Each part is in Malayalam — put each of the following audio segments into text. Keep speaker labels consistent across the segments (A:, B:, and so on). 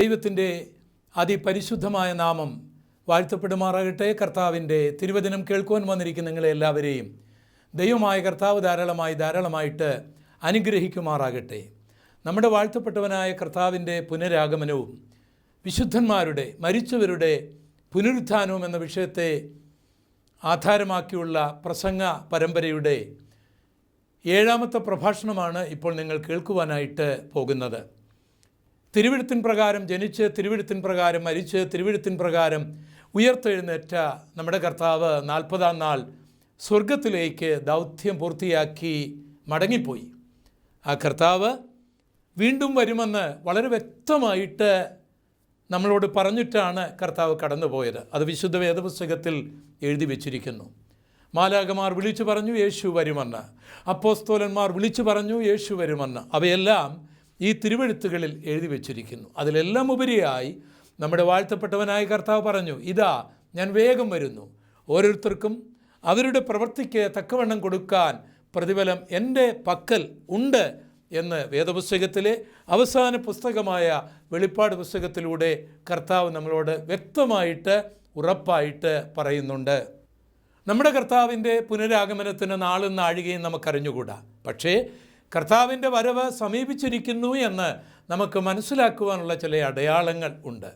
A: ദൈവത്തിന്റെ അതിപരിശുദ്ധമായ നാമം വാഴ്ത്തപ്പെടുമാറാകട്ടെ. കർത്താവിന്റെ തിരുവചനം കേൾക്കുവാൻ വന്നിരിക്കുന്ന നിങ്ങളെ എല്ലാവരെയും ദൈവമായ കർത്താവ് ധാരാളമായി ധാരാളമായിട്ട് അനുഗ്രഹിക്കുമാറാകട്ടെ. നമ്മുടെ വാഴ്ത്തപ്പെട്ടവനായ കർത്താവിന്റെ പുനരാഗമനവും വിശുദ്ധന്മാരുടെ മരിച്ചവരുടെ പുനരുത്ഥാനവും എന്ന വിഷയത്തെ ആധാരമാക്കിയുള്ള പ്രസംഗ പരമ്പരയുടെ ഏഴാമത്തെ പ്രഭാഷണമാണ് ഇപ്പോൾ നിങ്ങൾ കേൾക്കുവാനായിട്ട് പോകുന്നത്. തിരുവിഴുത്തിൻ പ്രകാരം ജനിച്ച് തിരുവിഴുത്തിൻ പ്രകാരം മരിച്ച് തിരുവിഴുത്തിൻ പ്രകാരം ഉയർത്തെഴുന്നേറ്റ നമ്മുടെ കർത്താവ് നാൽപ്പതാം നാൾ സ്വർഗത്തിലേക്ക് ദൗത്യം പൂർത്തിയാക്കി മടങ്ങിപ്പോയി. ആ കർത്താവ് വീണ്ടും വരുമെന്ന് വളരെ വ്യക്തമായിട്ട് നമ്മളോട് പറഞ്ഞിട്ടാണ് കർത്താവ് കടന്നുപോയത്. അത് വിശുദ്ധ വേദപുസ്തകത്തിൽ എഴുതി വച്ചിരിക്കുന്നു. മാലാകമാർ വിളിച്ചു പറഞ്ഞു യേശു വരുമെന്ന്. അപ്പോസ്തോലന്മാർ വിളിച്ചു പറഞ്ഞു യേശു വരുമെന്ന്. അവയെല്ലാം ഈ തിരുവെഴുത്തുകളിൽ എഴുതി വച്ചിരിക്കുന്നു. അതിലെല്ലാം ഉപരിയായി നമ്മുടെ വാഴ്ത്തപ്പെട്ടവനായ കർത്താവ് പറഞ്ഞു ഇതാ ഞാൻ വേഗം വരുന്നു. ഓരോരുത്തർക്കും അവരുടെ പ്രവൃത്തിക്ക് തക്കവണ്ണം കൊടുക്കാൻ പ്രതിഫലം എന്റെ പക്കൽ ഉണ്ട് എന്ന് വേദപുസ്തകത്തിലെ അവസാന പുസ്തകമായ വെളിപ്പാട് പുസ്തകത്തിലൂടെ കർത്താവ് നമ്മളോട് വ്യക്തമായിട്ട് ഉറപ്പായിട്ട് പറയുന്നുണ്ട്. നമ്മുടെ കർത്താവിന്റെ പുനരാഗമനത്തിന് നാളും നാഴികയും നമുക്കറിഞ്ഞുകൂടാ. പക്ഷേ കർത്താവിന്റെ വരവ് സമീപിച്ചിരിക്കുന്നു എന്ന് നമുക്ക് മനസ്സിലാക്കുവാനുള്ള ചില അടയാളങ്ങൾ ഉണ്ട്.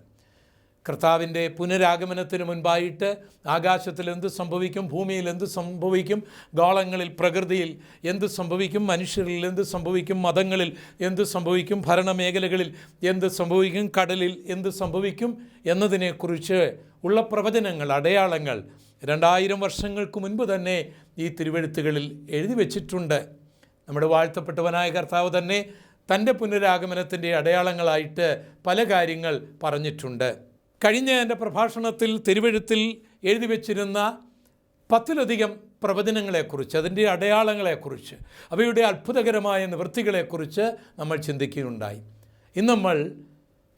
A: കർത്താവിന്റെ പുനരാഗമനത്തിന് മുൻപായിട്ട് ആകാശത്തിൽ എന്ത് സംഭവിക്കും ഭൂമിയിൽ എന്ത് സംഭവിക്കും ഗോളങ്ങളിൽ പ്രകൃതിയിൽ എന്ത് സംഭവിക്കും മനുഷ്യരിൽ എന്ത് സംഭവിക്കും മതങ്ങളിൽ എന്ത് സംഭവിക്കും ഭരണമേഖലകളിൽ എന്ത് സംഭവിക്കും കടലിൽ എന്ത് സംഭവിക്കും എന്നതിനെക്കുറിച്ച് ഉള്ള പ്രവചനങ്ങൾ അടയാളങ്ങൾ രണ്ടായിരം വർഷങ്ങൾക്ക് മുൻപ് തന്നെ ഈ തിരുവെഴുത്തുകളിൽ എഴുതി വച്ചിട്ടുണ്ട്. നമ്മുടെ വാഴ്ത്തപ്പെട്ടവനായ കർത്താവ് തന്നെ തന്റെ പുനരാഗമനത്തിന്റെ അടയാളങ്ങളായിട്ട് പല കാര്യങ്ങൾ പറഞ്ഞിട്ടുണ്ട്. കഴിഞ്ഞ എന്റെ പ്രഭാഷണത്തിൽ തിരുവഴുത്തിൽ എഴുതി വച്ചിരുന്ന പത്തിലധികം പ്രവചനങ്ങളെക്കുറിച്ച് അതിന്റെ അടയാളങ്ങളെക്കുറിച്ച് അവയുടെ അത്ഭുതകരമായ നിവൃത്തികളെക്കുറിച്ച് നമ്മൾ ചിന്തിക്കുകയുണ്ടായി. ഇന്ന് നമ്മൾ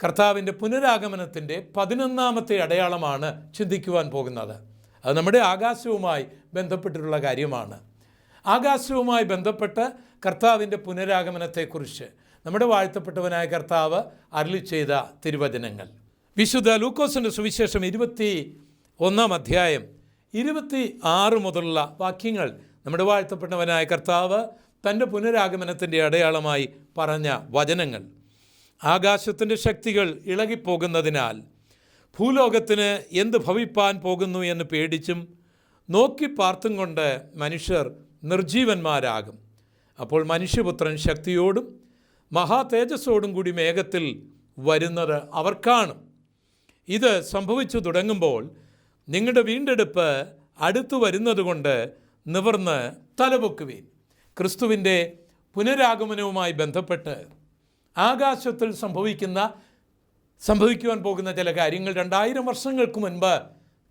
A: കർത്താവിന്റെ പുനരാഗമനത്തിന്റെ പതിനൊന്നാമത്തെ അടയാളമാണ് ചിന്തിക്കുവാൻ പോകുന്നത്. അത് നമ്മുടെ ആകാശവുമായി ബന്ധപ്പെട്ടിട്ടുള്ള കാര്യമാണ്. ആകാശവുമായി ബന്ധപ്പെട്ട് കർത്താവിന്റെ പുനരാഗമനത്തെക്കുറിച്ച്. നമ്മുടെ വാഴ്ത്തപ്പെട്ടവനായ കർത്താവ് അരളി ചെയ്ത തിരുവചനങ്ങൾ. വിശുദ്ധ ലൂക്കോസിന്റെ സുവിശേഷം ഇരുപത്തി ഒന്നാം അധ്യായം ഇരുപത്തി ആറ് മുതലുള്ള വാക്യങ്ങൾ നമ്മുടെ വാഴ്ത്തപ്പെട്ടവനായ കർത്താവ് തന്റെ പുനരാഗമനത്തിന്റെ അടയാളമായി പറഞ്ഞ വചനങ്ങൾ. ആകാശത്തിന്റെ ശക്തികൾ ഇളകിപ്പോകുന്നതിനാൽ ഭൂലോകത്തിന് എന്ത് ഭവിപ്പാൻ പോകുന്നു എന്ന് പേടിച്ചും നോക്കി പാർത്തും കൊണ്ട് മനുഷ്യർ നിർജീവന്മാരാകും അപ്പോൾ മനുഷ്യപുത്രൻ ശക്തിയോടും മഹാതേജസ്സോടും കൂടി മേഘത്തിൽ വരുന്നത് അവർ കാണും. ഇത് സംഭവിച്ചു തുടങ്ങുമ്പോൾ നിങ്ങളുടെ വീണ്ടെടുപ്പ് അടുത്തു വരുന്നതുകൊണ്ട് നിവർന്ന് തലപൊക്കുവീൻ. ക്രിസ്തുവിന്റെ പുനരാഗമനവുമായി ബന്ധപ്പെട്ട് ആകാശത്തിൽ സംഭവിക്കുന്ന സംഭവിക്കുവാൻ പോകുന്ന ചില കാര്യങ്ങൾ രണ്ടായിരം വർഷങ്ങൾക്ക് മുൻപ്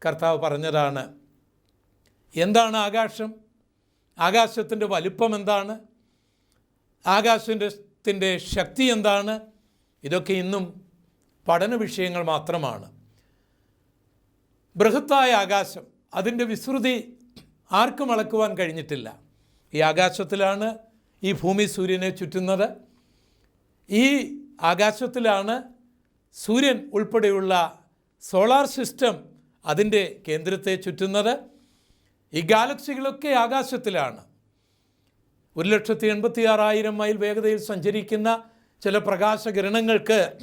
A: കർത്താവ് പറഞ്ഞതാണ്. എന്താണ് ആകാശം? ആകാശത്തിന്റെ വലിപ്പം എന്താണ്? ആകാശത്തിന്റെ ശക്തി എന്താണ്? ഇതൊക്കെ ഇന്നും പഠന വിഷയങ്ങൾ മാത്രമാണ്. ബൃഹത്തായ ആകാശം അതിന്റെ വിസ്തൃതി ആർക്കും അളക്കുവാൻ കഴിഞ്ഞിട്ടില്ല. ഈ ആകാശത്തിലാണ് ഈ ഭൂമി സൂര്യനെ ചുറ്റുന്നത്. ഈ ആകാശത്തിലാണ് സൂര്യൻ ഉൾപ്പെടെയുള്ള സോളാർ സിസ്റ്റം അതിന്റെ കേന്ദ്രത്തെ ചുറ്റുന്നത്. ഈ ഗാലക്സികളൊക്കെ ആകാശത്തിലാണ്. ഒരു ലക്ഷത്തി എൺപത്തി ആറായിരം മൈൽ വേഗതയിൽ സഞ്ചരിക്കുന്ന ചില പ്രകാശകിരണങ്ങൾക്ക്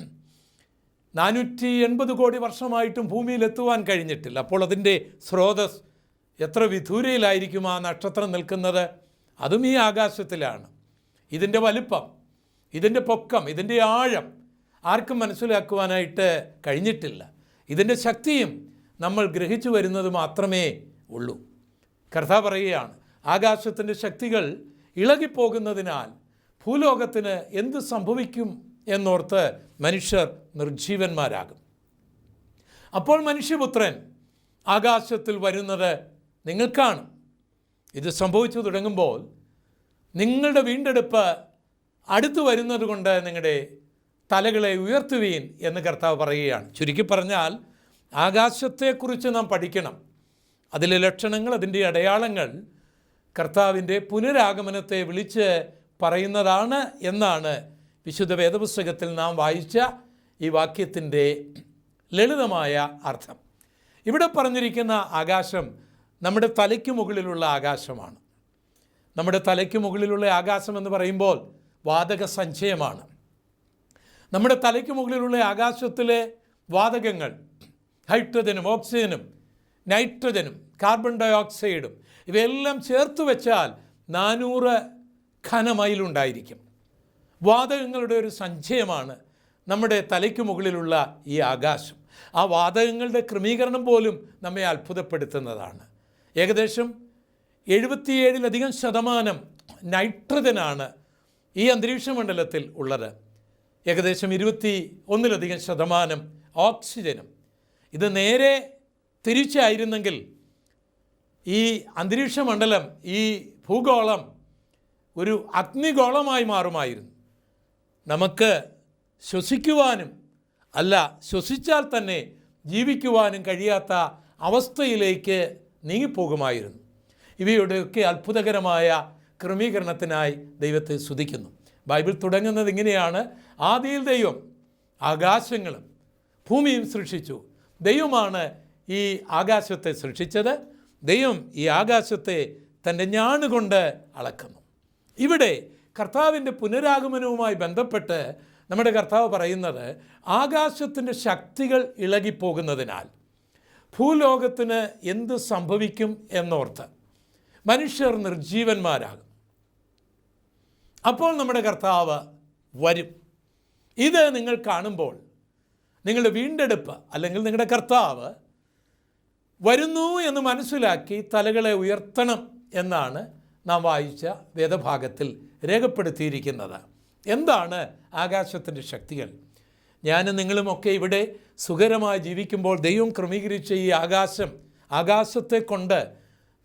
A: നാനൂറ്റി എൺപത് കോടി വർഷമായിട്ടും ഭൂമിയിലെത്തുവാൻ കഴിഞ്ഞിട്ടില്ല. അപ്പോൾ അതിന്റെ സ്രോതസ് എത്ര വിദൂരയിലായിരിക്കും ആ നക്ഷത്രം നിൽക്കുന്നത്? അതും ഈ ആകാശത്തിലാണ്. ഇതിന്റെ വലിപ്പം ഇതിന്റെ പൊക്കം ഇതിന്റെ ആഴം ആർക്കും മനസ്സിലാക്കുവാനായിട്ട് കഴിഞ്ഞിട്ടില്ല. ഇതിന്റെ ശക്തിയും നമ്മൾ ഗ്രഹിച്ചു വരുന്നത് മാത്രമേ ഉള്ളൂ. കർത്ത പറയുകയാണ് ആകാശത്തിന്റെ ശക്തികൾ ഇളകിപ്പോകുന്നതിനാൽ ഭൂലോകത്തിന് എന്ത് സംഭവിക്കും എന്നോർത്ത് മനുഷ്യർ നിർജീവന്മാരാകും അപ്പോൾ മനുഷ്യപുത്രൻ ആകാശത്തിൽ വരുന്നത് നിങ്ങൾ കാണും. ഇത് സംഭവിച്ചു തുടങ്ങുമ്പോൾ നിങ്ങളുടെ വീണ്ടെടുപ്പ് അടുത്തു വരുന്നത് കൊണ്ട് നിങ്ങളുടെ തലകളെ ഉയർത്തുവീൻ എന്ന് കർത്താവ് പറയുകയാണ്. ചുരുക്കി പറഞ്ഞാൽ ആകാശത്തെക്കുറിച്ച് നാം പഠിക്കണം. അതിലെ ലക്ഷണങ്ങൾ അതിന്റെ അടയാളങ്ങൾ കർത്താവിന്റെ പുനരാഗമനത്തെ വിളിച്ച് പറയുന്നതാണ് എന്നാണ് വിശുദ്ധ വേദപുസ്തകത്തിൽ നാം വായിച്ച ഈ വാക്യത്തിന്റെ ലളിതമായ അർത്ഥം. ഇവിടെ പറഞ്ഞിരിക്കുന്ന ആകാശം നമ്മുടെ തലയ്ക്ക് മുകളിലുള്ള ആകാശമാണ്. നമ്മുടെ തലയ്ക്ക് മുകളിലുള്ള ആകാശം എന്ന് പറയുമ്പോൾ വാതക സഞ്ചയമാണ്. നമ്മുടെ തലയ്ക്ക് മുകളിലുള്ള ആകാശത്തിലെ വാതകങ്ങൾ ഹൈഡ്രജനും ഓക്സിജനും നൈട്രജനും കാർബൺ ഡൈ ഓക്സൈഡും ഇവയെല്ലാം ചേർത്ത് വെച്ചാൽ നാനൂറ് ഖനമൈലുണ്ടായിരിക്കും വാതകങ്ങളുടെ ഒരു സഞ്ചയമാണ് നമ്മുടെ തലയ്ക്ക് മുകളിലുള്ള ഈ ആകാശം. ആ വാതകങ്ങളുടെ ക്രമീകരണം പോലും നമ്മെ അത്ഭുതപ്പെടുത്തുന്നതാണ്. ഏകദേശം എഴുപത്തിയേഴിലധികം ശതമാനം നൈട്രജനാണ് ഈ അന്തരീക്ഷ മണ്ഡലത്തിൽ ഉള്ളത്. ഏകദേശം ഇരുപത്തി ഒന്നിലധികം ശതമാനം ഓക്സിജനും. ഇത് നേരെ തിരിച്ചായിരുന്നെങ്കിൽ ഈ അന്തരീക്ഷ മണ്ഡലം ഈ ഭൂഗോളം ഒരു അഗ്നിഗോളമായി മാറുമായിരുന്നു. നമുക്ക് ശ്വസിക്കുവാനും അല്ല ശ്വസിച്ചാൽ തന്നെ ജീവിക്കുവാനും കഴിയാത്ത അവസ്ഥയിലേക്ക് നീങ്ങിപ്പോകുമായിരുന്നു. ഇവയുടെയൊക്കെ അത്ഭുതകരമായ ക്രമീകരണത്തിനായി ദൈവത്തെ സ്തുതിക്കുന്നു. ബൈബിൾ തുടങ്ങുന്നത് ഇങ്ങനെയാണ്. ആദിയിൽ ദൈവം ആകാശങ്ങളും ഭൂമിയും സൃഷ്ടിച്ചു. ദൈവമാണ് ഈ ആകാശത്തെ സൃഷ്ടിച്ചത് ദൈവം ഈ ആകാശത്തെ തന്റെ ഞാണുകൊണ്ട് അളക്കുന്നു. ഇവിടെ കർത്താവിന്റെ പുനരാഗമനവുമായി ബന്ധപ്പെട്ട് നമ്മുടെ കർത്താവ് പറയുന്നത് ആകാശത്തിന്റെ ശക്തികൾ ഇളകിപ്പോകുന്നതിനാൽ ഭൂലോകത്തിന് എന്ത് സംഭവിക്കും എന്നോർത്ത് മനുഷ്യർ നിർജീവന്മാരാകും അപ്പോൾ നമ്മുടെ കർത്താവ് വരും. ഇത് നിങ്ങൾ കാണുമ്പോൾ നിങ്ങളുടെ വീണ്ടെടുപ്പ് അല്ലെങ്കിൽ നിങ്ങളുടെ കർത്താവ് വരുന്നു എന്ന് മനസ്സിലാക്കി തലകളെ ഉയർത്തണം എന്നാണ് നാം വായിച്ച വേദഭാഗത്തിൽ രേഖപ്പെടുത്തിയിരിക്കുന്നത്. എന്താണ് ആകാശത്തിന്റെ ശക്തികൾ? ഞാനും നിങ്ങളുമൊക്കെ ഇവിടെ സുഖകരമായി ജീവിക്കുമ്പോൾ ദൈവം ക്രമീകരിച്ച ഈ ആകാശം ആകാശത്തെ കൊണ്ട്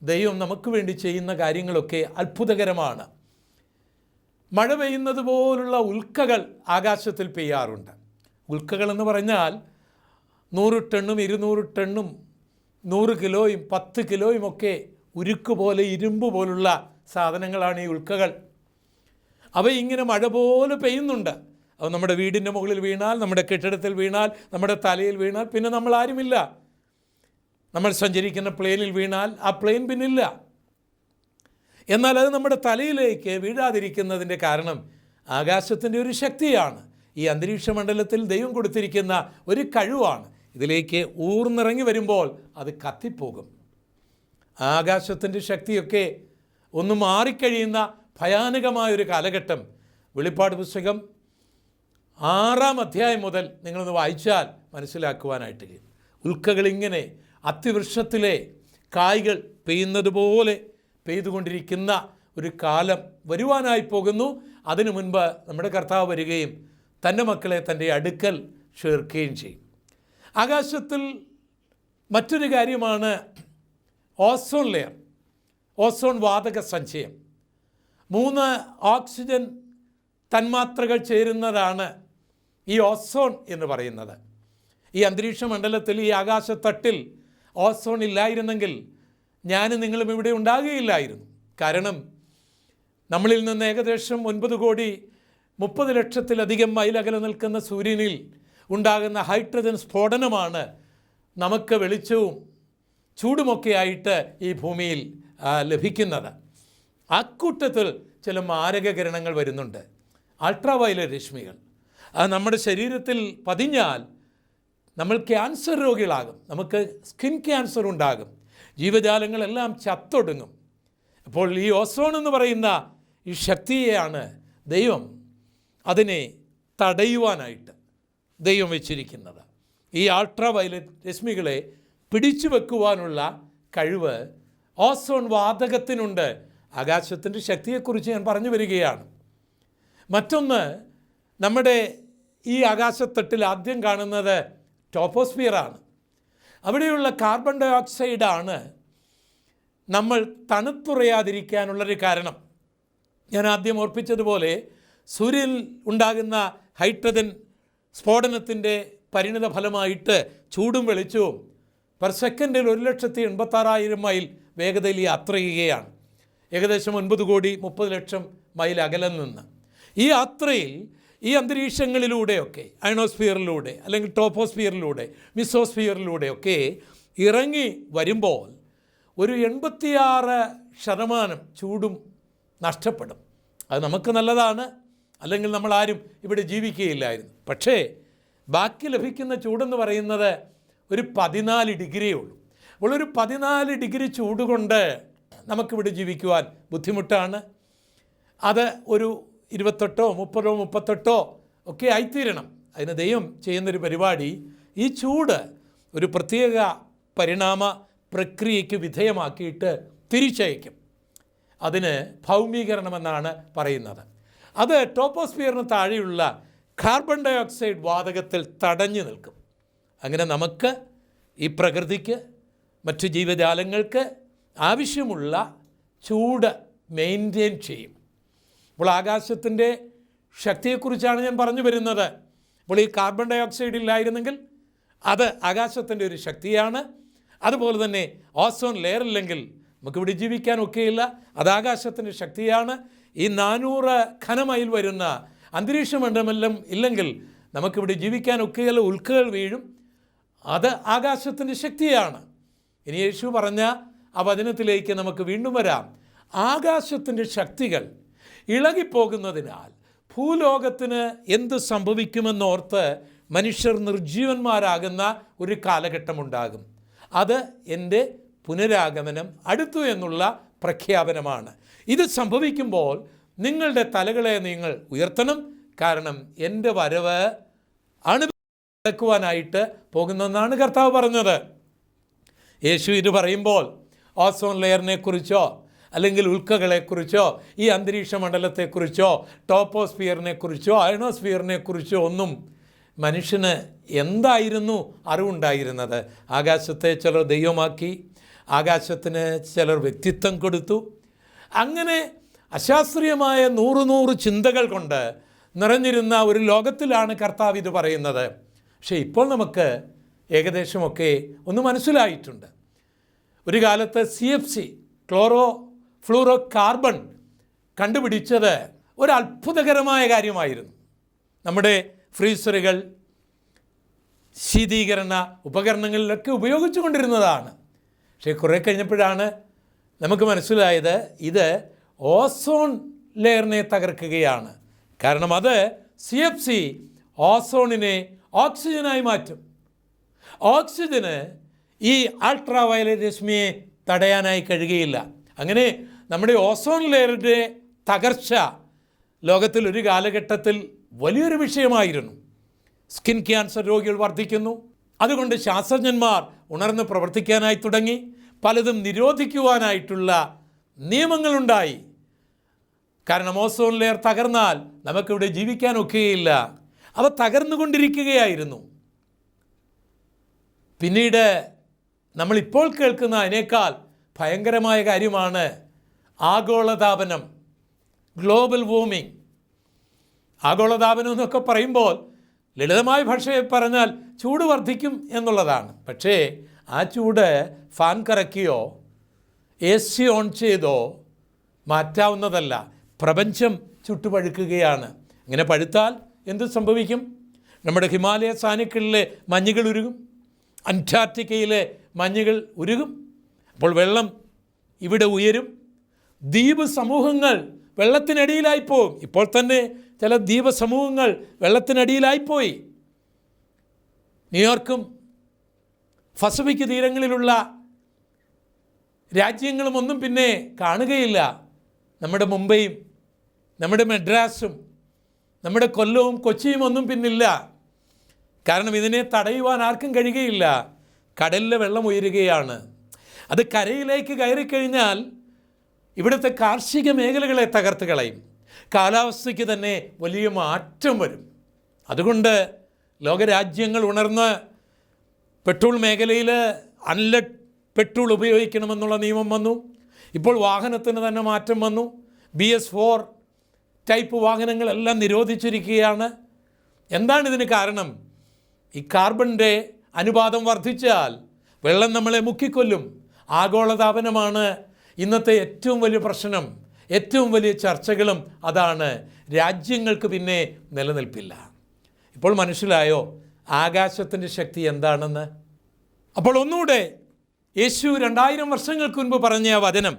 A: ദൈവം നമുക്ക് വേണ്ടി ചെയ്യുന്ന കാര്യങ്ങളൊക്കെ അത്ഭുതകരമാണ്. മഴ പെയ്യുന്നത് പോലുള്ള ഉൽക്കകൾ ആകാശത്തിൽ പെയ്യാറുണ്ട്. ഉൽക്കകൾ എന്ന് പറഞ്ഞാൽ നൂറ് ടണ്ണും ഇരുന്നൂറ് ടണ്ണും നൂറ് കിലോയും പത്ത് കിലോയും ഒക്കെ ഉരുക്ക് പോലെ ഇരുമ്പ് പോലുള്ള സാധനങ്ങളാണ് ഈ ഉൽക്കകൾ. അവ ഇങ്ങനെ മഴ പോലെ പെയ്യുന്നുണ്ട്. അവ നമ്മുടെ വീടിന്റെ മുകളിൽ വീണാൽ നമ്മുടെ കെട്ടിടത്തിൽ വീണാൽ നമ്മുടെ തലയിൽ വീണാൽ പിന്നെ നമ്മൾ ആരുമില്ല. നമ്മൾ സഞ്ചരിക്കുന്ന പ്ലെയിനിൽ വീണാൽ ആ പ്ലെയിൻ പിന്നില്ല. എന്നാൽ അത് നമ്മുടെ തലയിലേക്ക് വീഴാതിരിക്കുന്നതിന്റെ കാരണം ആകാശത്തിന്റെ ഒരു ശക്തിയാണ്. ഈ അന്തരീക്ഷ മണ്ഡലത്തിൽ ദൈവം കൊടുത്തിരിക്കുന്ന ഒരു കഴിവാണ്. ഇതിലേക്ക് ഊർന്നിറങ്ങി വരുമ്പോൾ അത് കത്തിപ്പോകും. ആകാശത്തിന്റെ ശക്തിയൊക്കെ ഒന്ന് മാറിക്കഴിയുന്ന ഭയാനകമായൊരു കാലഘട്ടം. വെളിപ്പാട് പുസ്തകം ആറാം അധ്യായം മുതൽ നിങ്ങളൊന്ന് വായിച്ചാൽ മനസ്സിലാക്കുവാനായിട്ട് കഴിയും. ഉൽക്കകളിങ്ങനെ അത്തിവൃക്ഷത്തിലെ കായ്കൾ പെയ്യുന്നത് പോലെ പെയ്തുകൊണ്ടിരിക്കുന്ന ഒരു കാലം വരുവാനായി പോകുന്നു. അതിനു മുൻപ് നമ്മുടെ കർത്താവ് വരികയും തന്റെ മക്കളെ തന്റെ അടുക്കൽ ചേർക്കുകയും ചെയ്യും. ആകാശത്തിൽ മറ്റൊരു കാര്യമാണ് ഓസോൺ ലെയർ ഓസോൺ വാതക സഞ്ചയം. മൂന്ന് ഓക്സിജൻ തന്മാത്രകൾ ചേരുന്നതാണ് ഈ ഓസോൺ എന്ന് പറയുന്നത്. ഈ അന്തരീക്ഷ മണ്ഡലത്തിൽ ഈ ആകാശത്തട്ടിൽ ഓസോൺ ഇല്ലായിരുന്നെങ്കിൽ ഞാൻ നിങ്ങളും ഇവിടെ ഉണ്ടാകുകയില്ലായിരുന്നു. കാരണം നമ്മളിൽ നിന്ന് ഏകദേശം ഒൻപത് കോടി മുപ്പത് ലക്ഷത്തിലധികം മൈൽ അകലെ നിൽക്കുന്ന സൂര്യനിൽ ഉണ്ടാകുന്ന ഹൈഡ്രജൻ സ്ഫോടനമാണ് നമുക്ക് വെളിച്ചവും ചൂടുമൊക്കെയായിട്ട് ഈ ഭൂമിയിൽ ലഭിക്കുന്നത്. അക്കൂട്ടത്തിൽ ചില മാരക കിരണങ്ങൾ വരുന്നുണ്ട്. അൾട്രാവയലറ്റ് രശ്മികൾ. അത് നമ്മുടെ ശരീരത്തിൽ പതിഞ്ഞാൽ നമ്മൾ ക്യാൻസർ രോഗികളാകും. നമുക്ക് സ്കിൻ ക്യാൻസർ ഉണ്ടാകും. ജീവജാലങ്ങളെല്ലാം ചത്തൊടുങ്ങും. അപ്പോൾ ഈ ഓസോൺ എന്ന് പറയുന്ന ഈ ശക്തിയെയാണ് ദൈവം അതിനെ തടയുവാനായിട്ട് ദൈവം വെച്ചിരിക്കുന്നത്. ഈ അൾട്രാ വയലറ്റ് രശ്മികളെ പിടിച്ചു വെക്കുവാനുള്ള കഴിവ് ഓസോൺ വാതകത്തിനുണ്ട്. ആകാശത്തിന്റെ ശക്തിയെക്കുറിച്ച് ഞാൻ പറഞ്ഞു വരികയാണ്. മറ്റൊന്ന് നമ്മുടെ ഈ ആകാശത്തട്ടിൽ ആദ്യം കാണുന്നത് ടോപ്പോസ്ഫിയറാണ്. അവിടെയുള്ള കാർബൺ ഡൈ ഓക്സൈഡാണ് നമ്മൾ തണുത്തുറയാതിരിക്കാനുള്ളൊരു കാരണം. ഞാൻ ആദ്യം ഓർപ്പിച്ചതുപോലെ സൂര്യനിൽ ഉണ്ടാകുന്ന ഹൈഡ്രജൻ സ്ഫോടനത്തിന്റെ പരിണിത ഫലമായിട്ട് ചൂടും വെളിച്ചവും പെർ സെക്കൻഡിൽ ഒരു ലക്ഷത്തി എൺപത്താറായിരം മൈൽ വേഗതയിൽ യാത്ര ചെയ്യുകയാണ് ഏകദേശം ഒൻപത് കോടി മുപ്പത് ലക്ഷം മൈൽ അകലം നിന്ന്. ഈ യാത്രയിൽ ഈ അന്തരീക്ഷങ്ങളിലൂടെയൊക്കെ അയണോസ്ഫിയറിലൂടെ അല്ലെങ്കിൽ ടോപ്പോസ്ഫിയറിലൂടെ മിസോസ്ഫിയറിലൂടെയൊക്കെ ഇറങ്ങി വരുമ്പോൾ ഒരു എൺപത്തിയാറ് ശതമാനം ചൂടും നഷ്ടപ്പെടും. അത് നമുക്ക് നല്ലതാണ്. അല്ലെങ്കിൽ നമ്മൾ ആരും ഇവിടെ ജീവിക്കുകയില്ലായിരുന്നു. പക്ഷേ ബാക്കി ലഭിക്കുന്ന ചൂടെന്ന് പറയുന്നത് ഒരു പതിനാല് ഡിഗ്രിയേ ഉള്ളൂ. അപ്പോൾ ഒരു പതിനാല് ഡിഗ്രി ചൂട് കൊണ്ട് നമുക്കിവിടെ ജീവിക്കുവാൻ ബുദ്ധിമുട്ടാണ്. അത് ഒരു ഇരുപത്തെട്ടോ മുപ്പതോ മുപ്പത്തെട്ടോ ഒക്കെ ആയിത്തീരണം. അതിന് ദൈവം ചെയ്യുന്നൊരു പരിപാടി. ഈ ചൂട് ഒരു പ്രത്യേക പരിണാമ പ്രക്രിയയ്ക്ക് വിധേയമാക്കിയിട്ട് തിരിച്ചയക്കും. അതിന് ഭൗമീകരണമെന്നാണ് പറയുന്നത്. അത് ടോപ്പോസ്ഫിയറിന് താഴെയുള്ള കാർബൺ ഡൈ ഓക്സൈഡ് വാതകത്തിൽ തടഞ്ഞു നിൽക്കും. അങ്ങനെ നമുക്ക് ഈ പ്രകൃതിക്ക് മറ്റു ജീവജാലങ്ങൾക്ക് ആവശ്യമുള്ള ചൂട് മെയിന്റെയിൻ ചെയ്യും. അപ്പോൾ ആകാശത്തിന്റെ ശക്തിയെക്കുറിച്ചാണ് ഞാൻ പറഞ്ഞു വരുന്നത്. അപ്പോൾ ഈ കാർബൺ ഡൈ ഓക്സൈഡ് ഇല്ലായിരുന്നെങ്കിൽ അത് ആകാശത്തിന്റെ ഒരു ശക്തിയാണ്. അതുപോലെ തന്നെ ഓസോൺ ലെയർ ഇല്ലെങ്കിൽ നമുക്കിവിടെ ജീവിക്കാൻ ഒക്കെയില്ല. അത് ആകാശത്തിന്റെ ശക്തിയാണ്. ഈ നാനൂറ് ഘനമൈൽ വരുന്ന അന്തരീക്ഷ മണ്ഡലമെല്ലാം ഇല്ലെങ്കിൽ നമുക്കിവിടെ ജീവിക്കാൻ ഒക്കെയുള്ള ഉൽക്കകൾ വീഴും. അത് ആകാശത്തിന്റെ ശക്തിയാണ്. ഇനി യേശു പറഞ്ഞ ആ വചനത്തിലേക്ക് നമുക്ക് വീണ്ടും വരാം. ആകാശത്തിന്റെ ശക്തികൾ ഇളകിപ്പോകുന്നതിനാൽ ഭൂലോകത്തിന് എന്ത് സംഭവിക്കുമെന്നോർത്ത് മനുഷ്യർ നിർജീവന്മാരാകുന്ന ഒരു കാലഘട്ടമുണ്ടാകും. അത് എന്റെ പുനരാഗമനം അടുത്തു എന്നുള്ള പ്രഖ്യാപനമാണ്. ഇത് സംഭവിക്കുമ്പോൾ നിങ്ങളുടെ തലകളെ നിങ്ങൾ ഉയർത്തണം. കാരണം എന്റെ വരവ് അണുക്കുവാനായിട്ട് പോകുന്നതെന്നാണ് കർത്താവ് പറഞ്ഞത്. യേശു ഇത് പറയുമ്പോൾ ഓസോൺ ലെയറിനെ കുറിച്ചോ അല്ലെങ്കിൽ ഉൽക്കകളെക്കുറിച്ചോ ഈ അന്തരീക്ഷ മണ്ഡലത്തെക്കുറിച്ചോ ടോപ്പോസ്ഫിയറിനെ കുറിച്ചോ അയണോസ്ഫിയറിനെ കുറിച്ചോ ഒന്നും മനുഷ്യന് എന്തായിരുന്നു അറിവുണ്ടായിരുന്നത്? ആകാശത്തെ ചിലർ ദൈവമാക്കി ആകാശത്തിന് ചിലർ വ്യക്തിത്വം കൊടുത്തു. അങ്ങനെ അശാസ്ത്രീയമായ നൂറ് നൂറ് ചിന്തകൾ കൊണ്ട് നിറഞ്ഞിരുന്ന ഒരു ലോകത്തിലാണ് കർത്താവ് ഇത് പറയുന്നത്. പക്ഷേ ഇപ്പോൾ നമുക്ക് ഏകദേശമൊക്കെ ഒന്ന് മനസ്സിലായിട്ടുണ്ട്. ഒരു കാലത്ത് C F C chlorofluorocarbon കണ്ടുപിടിച്ചത് ഒരു അത്ഭുതകരമായ കാര്യമായിരുന്നു. നമ്മുടെ ഫ്രീസറുകൾ ശീതീകരണ ഉപകരണങ്ങളിലൊക്കെ ഉപയോഗിച്ചു കൊണ്ടിരുന്നതാണ് പക്ഷേ കുറേ കഴിഞ്ഞപ്പോഴാണ് നമുക്ക് മനസ്സിലായത് ഇത് ഓസോൺ ലെയറിനെ തകർക്കുകയാണ്. കാരണം അത് സി എഫ് സി ഓസോണിനെ ഓക്സിജനായി മാറ്റും. ഓക്സിജന് ഈ അൾട്രാ വയലറ്റ് രശ്മിയെ തടയാനായി കഴിയുകയില്ല. അങ്ങനെ നമ്മുടെ ഓസോൺ ലെയറിന്റെ തകർച്ച ലോകത്തിൽ ഒരു കാലഘട്ടത്തിൽ വലിയൊരു വിഷയമായിരുന്നു. സ്കിൻ ക്യാൻസർ രോഗികൾ വർദ്ധിക്കുന്നു. അതുകൊണ്ട് ശാസ്ത്രജ്ഞന്മാർ ഉണർന്ന് പ്രവർത്തിക്കാനായി തുടങ്ങി. പലതും നിരോധിക്കുവാനായിട്ടുള്ള നിയമങ്ങളുണ്ടായി. കാരണം ഓസോൺ ലെയർ തകർന്നാൽ നമുക്കിവിടെ ജീവിക്കാൻ ഒക്കുകയില്ല അവ തകർന്നുകൊണ്ടിരിക്കുകയായിരുന്നു. പിന്നീട് നമ്മളിപ്പോൾ കേൾക്കുന്ന അതിനേക്കാൾ ഭയങ്കരമായ കാര്യമാണ് ആഗോളതാപനം ഗ്ലോബൽ വാർമിംഗ്. ആഗോളതാപനം എന്നൊക്കെ പറയുമ്പോൾ ലളിതമായ ഭാഷയെ പറഞ്ഞാൽ ചൂട് വർദ്ധിക്കും എന്നുള്ളതാണ്. പക്ഷേ ആ ചൂട് ഫാൻ കറക്കിയോ എ സി ഓൺ ചെയ്തോ മാറ്റാവുന്നതല്ല. പ്രപഞ്ചം ചുട്ടുപഴുക്കുകയാണ്. ഇങ്ങനെ പഴുത്താൽ എന്ത് സംഭവിക്കും? നമ്മുടെ ഹിമാലയ സാനുക്കളിലെ മഞ്ഞുകൾ ഉരുകും. അന്റാർട്ടിക്കയിലെ മഞ്ഞുകൾ ഉരുകും. അപ്പോൾ വെള്ളം ഇവിടെ ഉയരും. ദ്വീപ് സമൂഹങ്ങൾ വെള്ളത്തിനടിയിലായിപ്പോവും ഇപ്പോൾ തന്നെ ചില ദ്വീപ സമൂഹങ്ങൾ വെള്ളത്തിനടിയിലായിപ്പോയി ന്യൂയോർക്കും പസഫിക് തീരങ്ങളിലുള്ള രാജ്യങ്ങളും ഒന്നും പിന്നെ കാണുകയില്ല. നമ്മുടെ മുംബൈയും നമ്മുടെ മദ്രാസും നമ്മുടെ കൊല്ലവും കൊച്ചിയും ഒന്നും പിന്നില്ല. കാരണം ഇതിനെ തടയുവാൻ ആർക്കും കഴിയുകയില്ല. കടലിലെ വെള്ളം ഉയരുകയാണ്. അത് കരയിലേക്ക് കയറിക്കഴിഞ്ഞാൽ ഇവിടുത്തെ കാർഷിക മേഖലകളെ തകർത്ത് കളയും. കാലാവസ്ഥയ്ക്ക് തന്നെ വലിയ മാറ്റം വരും. അതുകൊണ്ട് ലോകരാജ്യങ്ങൾ ഉണർന്ന് പെട്രോൾ മേഖലയിൽ അൺലഡ് പെട്രോൾ ഉപയോഗിക്കണമെന്നുള്ള നിയമം വന്നു. ഇപ്പോൾ വാഹനത്തിന് തന്നെ മാറ്റം വന്നു. ബി എസ് ഫോർ ടൈപ്പ് വാഹനങ്ങളെല്ലാം നിരോധിച്ചിരിക്കുകയാണ്. എന്താണ് ഇതിന് കാരണം? ഈ കാർബണിന്റെ അനുപാതം വർദ്ധിച്ചാൽ വെള്ളം നമ്മളെ മുക്കിക്കൊല്ലും. ആഗോളതാപനമാണ് ഇന്നത്തെ ഏറ്റവും വലിയ പ്രശ്നം. ഏറ്റവും വലിയ ചർച്ചകളും അതാണ്. രാജ്യങ്ങൾക്ക് പിന്നെ നിലനിൽപ്പില്ല. ഇപ്പോൾ മനസ്സിലായോ ആകാശത്തിന്റെ ശക്തി എന്താണെന്ന്? അപ്പോൾ ഒന്നുകൂടെ യേശു രണ്ടായിരം വർഷങ്ങൾക്ക് മുൻപ് പറഞ്ഞ വചനം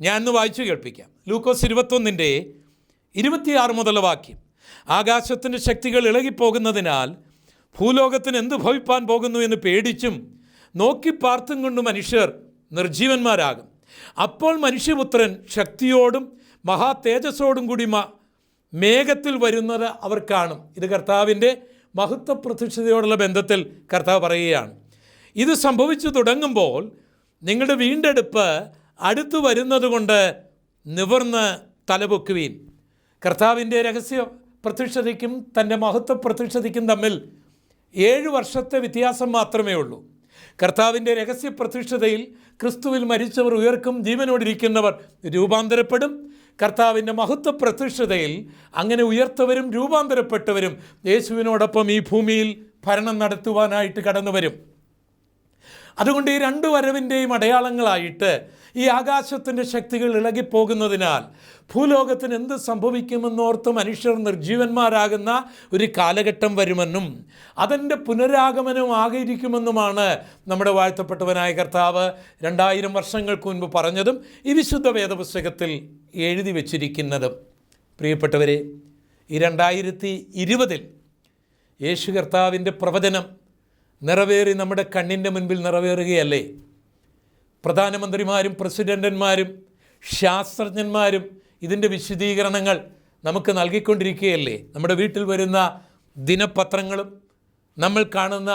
A: ഞാൻ ഇന്ന് വായിച്ചു കേൾപ്പിക്കാം. ലൂക്കോസ് ഇരുപത്തൊന്നിന്റെ ഇരുപത്തിയാറ് മുതലുള്ള വാക്യം. ആകാശത്തിന്റെ ശക്തികൾ ഇളകിപ്പോകുന്നതിനാൽ ഭൂലോകത്തിന് എന്ത് ഭവിപ്പാൻ പോകുന്നു എന്ന് പേടിച്ചും നോക്കി പാർത്തും കൊണ്ട് മനുഷ്യർ നിർജീവന്മാരാകും അപ്പോൾ മനുഷ്യപുത്രൻ ശക്തിയോടും മഹാ തേജസ്സോടും കൂടി മേഘത്തിൽ വരുന്നത് അവർ കാണും. ഇത് കർത്താവിന്റെ മഹത്വ പ്രത്യക്ഷതയോടുള്ള ബന്ധത്തിൽ കർത്താവ് പറയുകയാണ്. ഇത് സംഭവിച്ചു തുടങ്ങുമ്പോൾ നിങ്ങളുടെ വീണ്ടെടുപ്പ് അടുത്തു വരുന്നത് കൊണ്ട് നിവർന്ന് തലപൊക്കുവീൻ. കർത്താവിന്റെ രഹസ്യ പ്രത്യക്ഷതയ്ക്കും തന്റെ മഹത്വ പ്രത്യക്ഷതയ്ക്കും തമ്മിൽ ഏഴ് വർഷത്തെ വ്യത്യാസം മാത്രമേ ഉള്ളൂ. കർത്താവിന്റെ രഹസ്യ പ്രത്യക്ഷതയിൽ ക്രിസ്തുവിൽ മരിച്ചവർ ഉയർക്കും ജീവനോടിരിക്കുന്നവർ രൂപാന്തരപ്പെടും. കർത്താവിന്റെ മഹത്വ പ്രത്യക്ഷതയിൽ അങ്ങനെ ഉയർത്തവരും രൂപാന്തരപ്പെട്ടവരും യേശുവിനോടൊപ്പം ഈ ഭൂമിയിൽ ഭരണം നടത്തുവാനായിട്ട് കടന്നു വരും അതുകൊണ്ട് ഈ രണ്ട് വരവിന്റെയും അടയാളങ്ങളായിട്ട് ഈ ആകാശത്തിന്റെ ശക്തികൾ ഇളകിപ്പോകുന്നതിനാൽ ഭൂലോകത്തിന് എന്ത് സംഭവിക്കുമെന്നോർത്ത് മനുഷ്യർ നിർജീവന്മാരാകുന്ന ഒരു കാലഘട്ടം വരുമെന്നും അതിന്റെ പുനരാഗമനവും ആകരിക്കുമെന്നുമാണ് നമ്മുടെ വാഴ്ത്തപ്പെട്ടവനായ കർത്താവ് രണ്ടായിരം വർഷങ്ങൾക്ക് മുൻപ് പറഞ്ഞതും ഈ വിശുദ്ധ വേദപുസ്തകത്തിൽ എഴുതി വച്ചിരിക്കുന്നതും. പ്രിയപ്പെട്ടവരെ ഈ രണ്ടായിരത്തി ഇരുപതിൽ യേശു കർത്താവിന്റെ പ്രവചനം നിറവേറി നമ്മുടെ കണ്ണിന്റെ മുൻപിൽ നിറവേറുകയല്ലേ? പ്രധാനമന്ത്രിമാരും പ്രസിഡന്റന്മാരും ശാസ്ത്രജ്ഞന്മാരും ഇതിന്റെ വിശദീകരണങ്ങൾ നമുക്ക് നൽകിക്കൊണ്ടിരിക്കുകയല്ലേ? നമ്മുടെ വീട്ടിൽ വരുന്ന ദിനപത്രങ്ങളും നമ്മൾ കാണുന്ന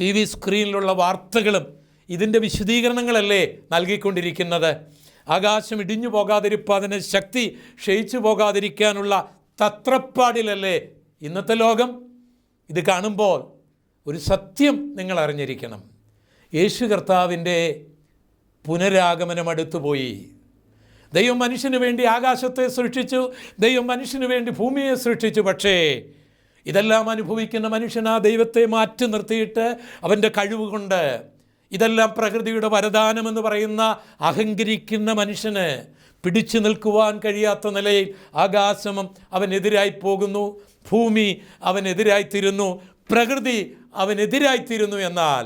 A: ടി വി സ്ക്രീനിലുള്ള വാർത്തകളും ഇതിന്റെ വിശദീകരണങ്ങളല്ലേ നൽകിക്കൊണ്ടിരിക്കുന്നത്? ആകാശം ഇടിഞ്ഞു പോകാതിരിപ്പതിന് ശക്തി ക്ഷയിച്ചു പോകാതിരിക്കാനുള്ള തത്രപ്പാടിലല്ലേ ഇന്നത്തെ ലോകം? ഇത് കാണുമ്പോൾ ഒരു സത്യം നിങ്ങൾ അറിഞ്ഞിരിക്കണം. യേശു കർത്താവിന്റെ പുനരാഗമനം അടുത്തുപോയി ദൈവം മനുഷ്യന് വേണ്ടി ആകാശത്തെ സൃഷ്ടിച്ചു ദൈവം മനുഷ്യന് വേണ്ടി ഭൂമിയെ സൃഷ്ടിച്ചു. പക്ഷേ ഇതെല്ലാം അനുഭവിക്കുന്ന മനുഷ്യൻ ആ ദൈവത്തെ മാറ്റി നിർത്തിയിട്ട് അവന്റെ കഴിവ് കൊണ്ട് ഇതെല്ലാം പ്രകൃതിയുടെ വരദാനമെന്ന് പറയുന്ന അഹങ്കരിക്കുന്ന മനുഷ്യന് പിടിച്ചു നിൽക്കുവാൻ കഴിയാത്ത നിലയിൽ ആകാശം അവനെതിരായി പോകുന്നു ഭൂമി അവനെതിരായി അവനെതിരായിത്തീരുന്നു പ്രകൃതി അവനെതിരായിത്തീരുന്നു എന്നാൽ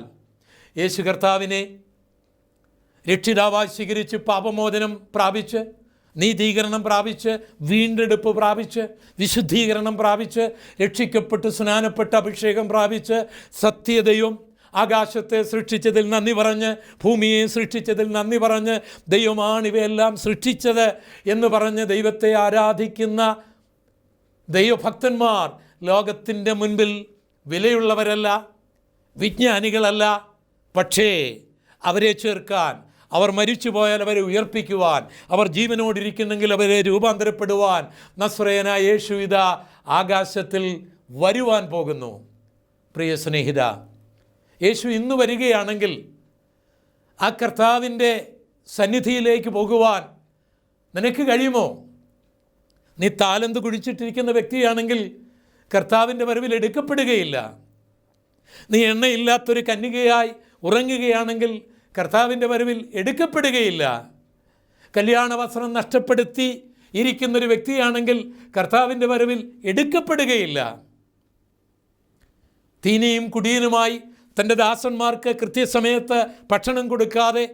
A: യേശു കർത്താവിനെ രക്ഷിതാവായി സ്വീകരിച്ച് പാപമോചനം പ്രാപിച്ച് നീതീകരണം പ്രാപിച്ച് വീണ്ടെടുപ്പ് പ്രാപിച്ച് വിശുദ്ധീകരണം പ്രാപിച്ച് രക്ഷിക്കപ്പെട്ട് സ്നാനപ്പെട്ട് അഭിഷേകം പ്രാപിച്ച് സത്യതയും ആകാശത്തെ സൃഷ്ടിച്ചതിൽ നന്ദി പറഞ്ഞ് ഭൂമിയെ സൃഷ്ടിച്ചതിൽ നന്ദി പറഞ്ഞ് ദൈവമാണ് ഇവയെല്ലാം സൃഷ്ടിച്ചത് എന്ന് പറഞ്ഞ് ദൈവത്തെ ആരാധിക്കുന്ന ദൈവഭക്തന്മാർ ലോകത്തിന്റെ മുൻപിൽ വിലയുള്ളവരല്ല വിജ്ഞാനികളല്ല. പക്ഷേ അവരെ ചേർക്കാൻ അവർ മരിച്ചു പോയാൽ അവരെ ഉയർപ്പിക്കുവാൻ അവർ ജീവനോടിരിക്കുന്നെങ്കിൽ അവരെ രൂപാന്തരപ്പെടുവാൻ നസ്രയന യേശുവിത ആകാശത്തിൽ വരുവാൻ പോകുന്നു. പ്രിയ സ്നേഹിത യേശു ഇന്ന് വരികയാണെങ്കിൽ ആ കർത്താവിന്റെ സന്നിധിയിലേക്ക് പോകുവാൻ നിനക്ക് കഴിയുമോ? നീ താലന്ത് കുഴിച്ചിട്ടിരിക്കുന്ന വ്യക്തിയാണെങ്കിൽ കർത്താവിന്റെ മരവിൽ എടുക്കപ്പെടുകയില്ല. നീ എണ്ണയില്ലാത്തൊരു കന്യകയായി ഉറങ്ങുകയാണെങ്കിൽ കർത്താവിന്റെ മരവിൽ എടുക്കപ്പെടുകയില്ല. കല്യാണ വസ്ത്രം നഷ്ടപ്പെടുത്തി ഇരിക്കുന്നൊരു വ്യക്തിയാണെങ്കിൽ കർത്താവിന്റെ വരവിൽ എടുക്കപ്പെടുകയില്ല. തീനിയും കുടിയനുമായി തന്റെ ദാസന്മാർക്ക് കൃത്യസമയത്ത് ഭക്ഷണം കൊടുക്കാതെ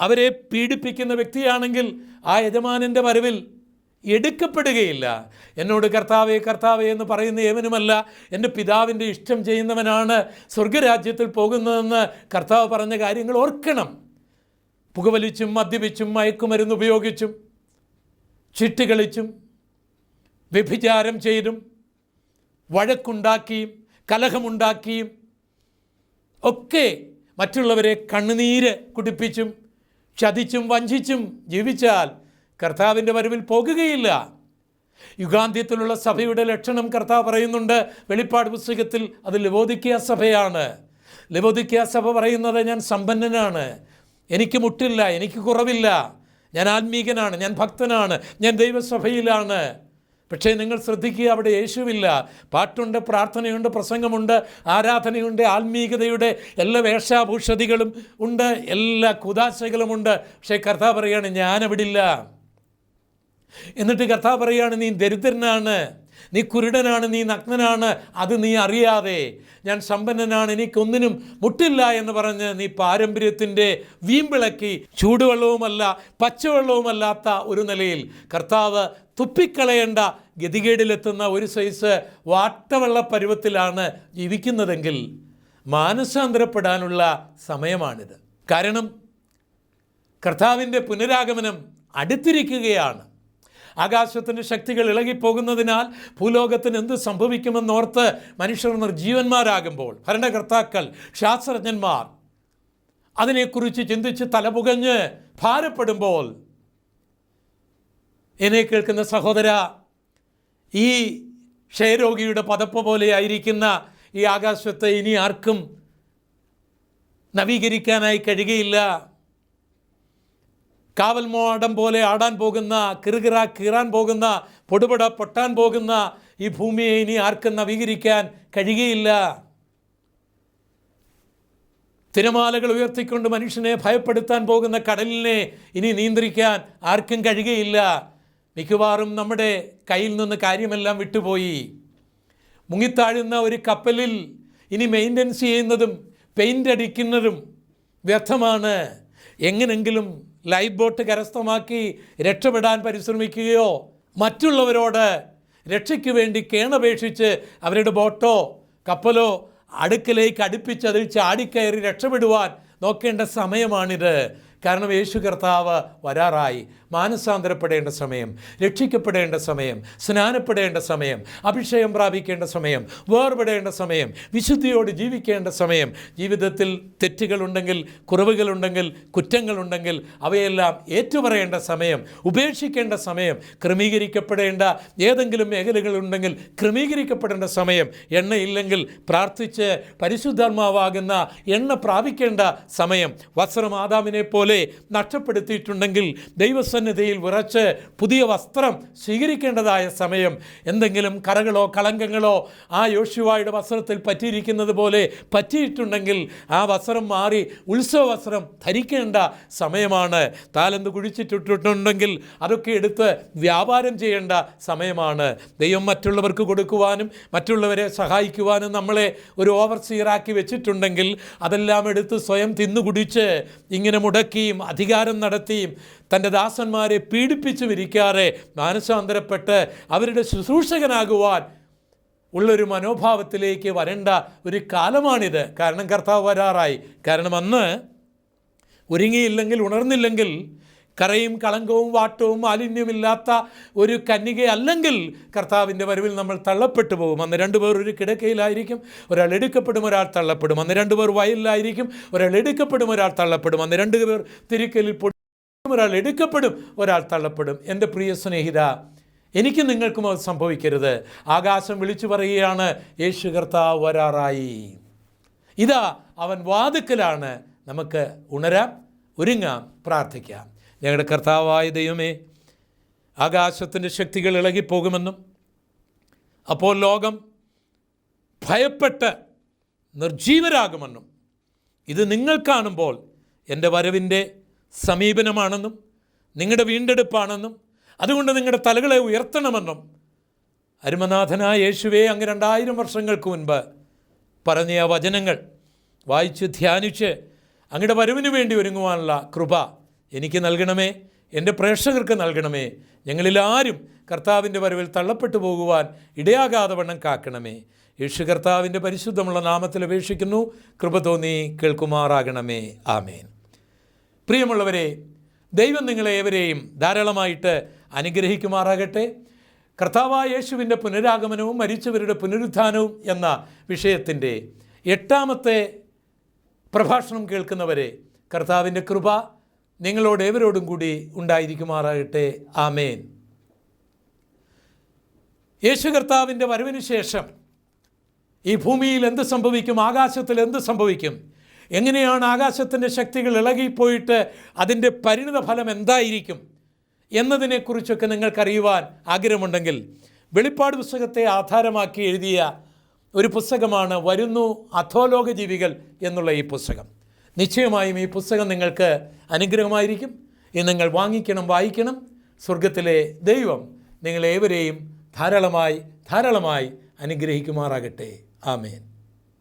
A: അവരെ പീഡിപ്പിക്കുന്ന വ്യക്തിയാണെങ്കിൽ ആ യജമാനന്റെ വരവിൽ എടുക്കപ്പെടുകയില്ല. എന്നോട് കർത്താവേ കർത്താവേ എന്ന് പറയുന്ന ഏവനുമല്ല എന്റെ പിതാവിന്റെ ഇഷ്ടം ചെയ്യുന്നവനാണ് സ്വർഗരാജ്യത്തിൽ പോകുന്നതെന്ന് കർത്താവ് പറഞ്ഞ കാര്യങ്ങൾ ഓർക്കണം. പുകവലിച്ചും മദ്യപിച്ചും മയക്കുമരുന്ന് ഉപയോഗിച്ചും ചിട്ട് കളിച്ചും വ്യഭിചാരം ചെയ്തും വഴക്കുണ്ടാക്കിയും കലഹമുണ്ടാക്കിയും ഒക്കെ മറ്റുള്ളവരെ കണ്ണുനീര് കുടിപ്പിച്ചും ചതിച്ചും വഞ്ചിച്ചും ജീവിച്ചാൽ കർത്താവിന്റെ വരവിൽ പോകുകയില്ല. യുഗാന്ത്യത്തിലുള്ള സഭയുടെ ലക്ഷണം കർത്താവ് പറയുന്നുണ്ട്. വെളിപ്പാട് പുസ്തകത്തിൽ അത് ലവോദിക്കിയ സഭയാണ്. ലവോദിക്കിയ സഭ പറയുന്നത് ഞാൻ സമ്പന്നനാണ്. എനിക്ക് മുട്ടില്ല എനിക്ക് കുറവില്ല. ഞാൻ ആത്മീകനാണ് ഞാൻ ഭക്തനാണ് ഞാൻ ദൈവസഭയിലാണ്. പക്ഷേ നിങ്ങൾ ശ്രദ്ധിക്കുക അവിടെ യേശുവില്ല. പാട്ടുണ്ട് പ്രാർത്ഥനയുണ്ട് പ്രസംഗമുണ്ട് ആരാധനയുണ്ട് ആത്മീകതയുടെ എല്ലാ വേഷാഭൂഷതികളും ഉണ്ട് എല്ലാ കുതാശകളുമുണ്ട് പക്ഷേ കർത്താവ് പറയുകയാണ് ഞാനവിടില്ല. എന്നിട്ട് കർത്താവ് പറയുകയാണ് നീ ദരിദ്രനാണ് നീ കുരുടനാണ് നീ നഗ്നനാണ് അത് നീ അറിയാതെ. ഞാൻ സമ്പന്നനാണ് എനിക്കൊന്നിനും മുട്ടില്ല എന്ന് പറഞ്ഞ് നീ പാരമ്പര്യത്തിന്റെ വീമ്പിളക്കി ചൂടുവെള്ളവുമല്ല പച്ചവെള്ളവുമല്ലാത്ത ഒരു നിലയിൽ കർത്താവ് തുപ്പിക്കളയേണ്ട ഗതികേടിലെത്തുന്ന ഒരു സൈസ് വാട്ടവെള്ള പരുവത്തിലാണ് ജീവിക്കുന്നതെങ്കിൽ മാനസാന്തരപ്പെടാനുള്ള സമയമാണിത്. കാരണം കർത്താവിന്റെ പുനരാഗമനം അടുത്തിരിക്കുകയാണ്. ആകാശത്തിന്റെ ശക്തികൾ ഇളകിപ്പോകുന്നതിനാൽ ഭൂലോകത്തിന് എന്ത് സംഭവിക്കുമെന്നോർത്ത് മനുഷ്യർ നിർജീവന്മാരാകുമ്പോൾ ഭരണകർത്താക്കൾ ശാസ്ത്രജ്ഞന്മാർ അതിനെക്കുറിച്ച് ചിന്തിച്ച് തലപുകഞ്ഞ് ഭാരപ്പെടുമ്പോൾ എന്നെ കേൾക്കുന്ന സഹോദര ഈ ക്ഷയരോഗിയുടെ പതപ്പ് പോലെ ആയിരിക്കുന്ന ഈ ആകാശത്തെ ഇനി ആർക്കും നവീകരിക്കാനായി കഴിയുകയില്ല. കാവൽ മോടം പോലെ ആടാൻ പോകുന്ന കിറുകിറ കീറാൻ പോകുന്ന പൊടുപട പൊട്ടാൻ പോകുന്ന ഈ ഭൂമിയെ ഇനി ആർക്കും നവീകരിക്കാൻ കഴിയുകയില്ല. തിരമാലകൾ ഉയർത്തിക്കൊണ്ട് മനുഷ്യനെ ഭയപ്പെടുത്താൻ പോകുന്ന കടലിനെ ഇനി നിയന്ത്രിക്കാൻ ആർക്കും കഴിയുകയില്ല. മിക്കവാറും നമ്മുടെ കയ്യിൽ നിന്ന് കാര്യമെല്ലാം വിട്ടുപോയി. മുങ്ങിത്താഴുന്ന ഒരു കപ്പലിൽ ഇനി മെയിന്റനൻസ് ചെയ്യുന്നതും പെയിന്റ് അടിക്കുന്നതും വ്യർത്ഥമാണ്. എങ്ങനെങ്കിലും ലൈഫ് ബോട്ട് കരസ്ഥമാക്കി രക്ഷപ്പെടാൻ പരിശ്രമിക്കുകയോ മറ്റുള്ളവരോട് രക്ഷയ്ക്ക് വേണ്ടി കേണപേക്ഷിച്ച് അവരുടെ ബോട്ടോ കപ്പലോ അടുക്കലേക്ക് അടുപ്പിച്ച് അതിൽ ചാടിക്കയറി രക്ഷപ്പെടുവാൻ നോക്കേണ്ട സമയമാണിത്. കാരണം യേശു കർത്താവ് വരാറായി. മാനസാന്തരപ്പെടേണ്ട സമയം രക്ഷിക്കപ്പെടേണ്ട സമയം സ്നാനപ്പെടേണ്ട സമയം അഭിഷേകം പ്രാപിക്കേണ്ട സമയം വേർപെടേണ്ട സമയം വിശുദ്ധിയോട് ജീവിക്കേണ്ട സമയം. ജീവിതത്തിൽ തെറ്റുകളുണ്ടെങ്കിൽ കുറവുകളുണ്ടെങ്കിൽ കുറ്റങ്ങളുണ്ടെങ്കിൽ അവയെല്ലാം ഏറ്റുപറയേണ്ട സമയം ഉപേക്ഷിക്കേണ്ട സമയം ക്രമീകരിക്കപ്പെടേണ്ട ഏതെങ്കിലും മേഖലകളുണ്ടെങ്കിൽ ക്രമീകരിക്കപ്പെടേണ്ട സമയം എണ്ണയില്ലെങ്കിൽ പ്രാർത്ഥിച്ച് പരിശുദ്ധാത്മാവാകുന്ന എണ്ണ പ്രാപിക്കേണ്ട സമയം. വസ്ത്രം ആദാമിനെ പോലെ നഷ്ടപ്പെടുത്തിയിട്ടുണ്ടെങ്കിൽ ദൈവസന്നിധിയിൽ വിറച്ച് പുതിയ വസ്ത്രം സ്വീകരിക്കേണ്ടതായ സമയം. എന്തെങ്കിലും കറകളോ കളങ്കങ്ങളോ ആ യോശുവായുടെ വസ്ത്രത്തിൽ പറ്റിയിരിക്കുന്നത് പോലെ പറ്റിയിട്ടുണ്ടെങ്കിൽ ആ വസ്ത്രം മാറി ഉത്സവ വസ്ത്രം ധരിക്കേണ്ട സമയമാണ്. താലന്ത് കുഴിച്ചിട്ടിട്ടുണ്ടെങ്കിൽ അതൊക്കെ എടുത്ത് വ്യാപാരം ചെയ്യേണ്ട സമയമാണ്. ദൈവം മറ്റുള്ളവർക്ക് കൊടുക്കുവാനും മറ്റുള്ളവരെ സഹായിക്കുവാനും നമ്മളെ ഒരു ഓവർസീറാക്കി വെച്ചിട്ടുണ്ടെങ്കിൽ അതെല്ലാം എടുത്ത് സ്വയം തിന്നുകുടിച്ച് ഇങ്ങനെ മുടക്കിയും അധികാരം നടത്തിയും തന്റെ ദാസന്മാരെ പീഡിപ്പിച്ചു വിരിക്കാതെ മാനസാന്തരപ്പെട്ട് അവരുടെ ശുശ്രൂഷകനാകുവാൻ ഉള്ളൊരു മനോഭാവത്തിലേക്ക് വരേണ്ട ഒരു കാലമാണിത്. കാരണം കർത്താവ് വരാറായി. കാരണം അന്ന് ഒരുങ്ങിയില്ലെങ്കിൽ ഉണർന്നില്ലെങ്കിൽ കറയും കളങ്കവും വാട്ടവും മാലിന്യമില്ലാത്ത ഒരു കന്യകയല്ലെങ്കിൽ കർത്താവിന്റെ വരവിൽ നമ്മൾ തള്ളപ്പെട്ടു പോകും. അന്ന് രണ്ടുപേർ ഒരു കിടക്കയിലായിരിക്കും ഒരാൾ എടുക്കപ്പെടും ഒരാൾ തള്ളപ്പെടും. അന്ന് രണ്ടുപേർ വയലിലായിരിക്കും ഒരാൾ എടുക്കപ്പെടും ഒരാൾ തള്ളപ്പെടും. അന്ന് രണ്ടുപേർ തിരിക്കലിൽ ഒരാൾ എടുക്കപ്പെടും ഒരാൾ തള്ളപ്പെടും. എന്റെ പ്രിയ സ്നേഹിത എനിക്ക് നിങ്ങൾക്കും അത് സംഭവിക്കരുത്. ആകാശം വിളിച്ചു പറയുകയാണ് യേശു കർത്താവ് വരാറായി. ഇതാ അവൻ വാതുക്കലാണ്. നമുക്ക് ഉണരാം ഒരുങ്ങാം പ്രാർത്ഥിക്കാം. ഞങ്ങളുടെ കർത്താവായ ദൈവമേ ആകാശത്തിന്റെ ശക്തികൾ ഇളകിപ്പോകുമെന്നും അപ്പോൾ ലോകം ഭയപ്പെട്ട് നിർജീവരാകുമെന്നും ഇത് നിങ്ങൾ കാണുമ്പോൾ എന്റെ വരവിന്റെ സമീപനമാണെന്നും നിങ്ങളുടെ വീണ്ടെടുപ്പാണെന്നും അതുകൊണ്ട് നിങ്ങളുടെ തലകളെ ഉയർത്തണമെന്നും അരുമനാഥനായ യേശുവെ അങ്ങ് രണ്ടായിരം വർഷങ്ങൾക്ക് മുൻപ് പറഞ്ഞ ആ വചനങ്ങൾ വായിച്ച് ധ്യാനിച്ച് അങ്ങയുടെ വരവിന് വേണ്ടി ഒരുങ്ങുവാനുള്ള കൃപ എനിക്ക് നൽകണമേ എന്റെ പ്രേക്ഷകർക്ക് നൽകണമേ ഞങ്ങളിലാരും കർത്താവിന്റെ വരവിൽ തള്ളപ്പെട്ടു പോകുവാൻ ഇടയാകാതെ വണ്ണം കാക്കണമേ. യേശു കർത്താവിന്റെ പരിശുദ്ധമുള്ള നാമത്തിൽ അപേക്ഷിക്കുന്നു കൃപ തോന്നി കേൾക്കുമാറാകണമേ. ആമേൻ. പ്രിയമുള്ളവരെ ദൈവം നിങ്ങളെ ഏവരെയും ധാരാളമായിട്ട് അനുഗ്രഹിക്കുമാറാകട്ടെ. കർത്താവായ യേശുവിന്റെ പുനരാഗമനവും മരിച്ചവരുടെ പുനരുത്ഥാനവും എന്ന വിഷയത്തിന്റെ എട്ടാമത്തെ പ്രഭാഷണം കേൾക്കുന്നവരെ കർത്താവിന്റെ കൃപ നിങ്ങളോട് ഏവരോടും കൂടി ഉണ്ടായിരിക്കുമാറാകട്ടെ. ആമേൻ. യേശു കർത്താവിന്റെ വരവിന് ശേഷം ഈ ഭൂമിയിൽ എന്ത് സംഭവിക്കും? ആകാശത്തിൽ എന്ത് സംഭവിക്കും? എങ്ങനെയാണ് ആകാശത്തിന്റെ ശക്തികൾ ഇളകിപ്പോയിട്ട് അതിന്റെ പരിണിത ഫലം എന്തായിരിക്കും എന്നതിനെക്കുറിച്ചൊക്കെ നിങ്ങൾക്കറിയുവാൻ ആഗ്രഹമുണ്ടെങ്കിൽ വെളിപ്പാട് പുസ്തകത്തെ ആധാരമാക്കി എഴുതിയ ഒരു പുസ്തകമാണ് വരുന്നു അധോലോക ജീവികൾ എന്നുള്ള ഈ പുസ്തകം. നിശ്ചയമായും ഈ പുസ്തകം നിങ്ങൾക്ക് അനുഗ്രഹമായിരിക്കും. ഇത് നിങ്ങൾ വാങ്ങിക്കണം വായിക്കണം. സ്വർഗത്തിലെ ദൈവം നിങ്ങളേവരെയും ധാരാളമായി ധാരാളമായി അനുഗ്രഹിക്കുമാറാകട്ടെ. ആമേൻ.